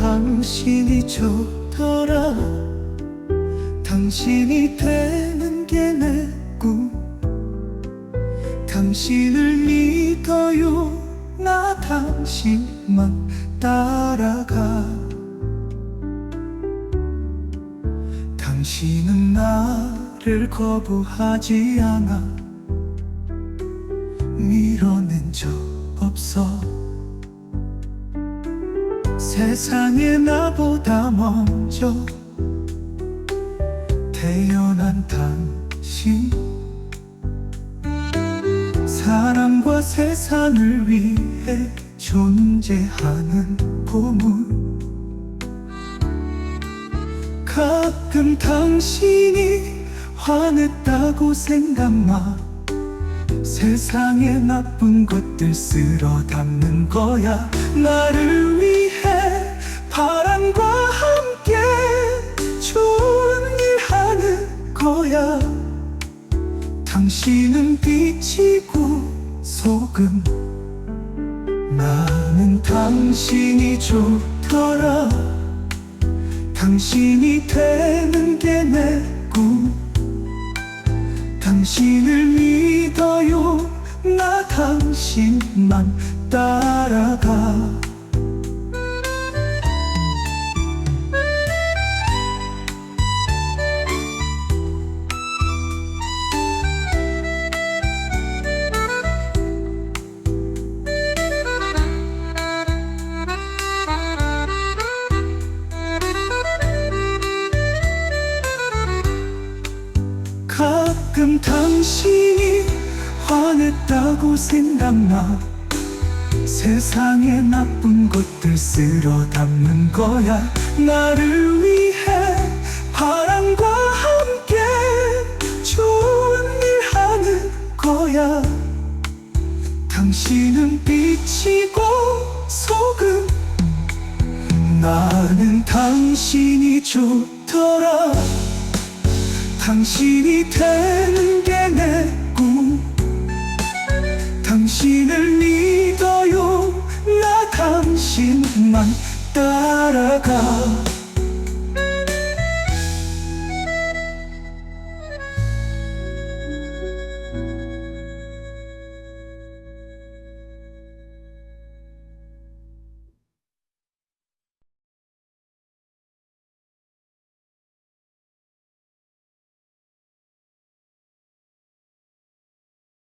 당신이 좋더라. 당신이 되는 게 내 꿈. 당신을 믿어요. 나 당신만 따라가. 당신은 나를 거부하지 않아. 밀어낸 적 없어 세상에 나보다 먼저 태어난 당신. 사랑과 세상을 위해 존재하는 보물 가끔 당신이 화냈다고 생각나 세상에 나쁜 것들 쓸어 담는 거야. 나를 위해 바람과 함께 좋은 일 하는 거야. 당신은 빛이고 소금. 나는 당신이 좋더라. 당신이 되는 게 내 꿈. 당신을 믿어요. 나 당신만 따라가 가끔 당신이 화냈다고 생각나. 세상에 나쁜 것들 쓸어 담는 거야. 나를 위해 바람과 함께 좋은 일 하는 거야. 당신은 빛이고 소금 나는 당신이 좋더라 당신이 되는 게 내 꿈. 당신을 믿어요. 나 당신만 따라가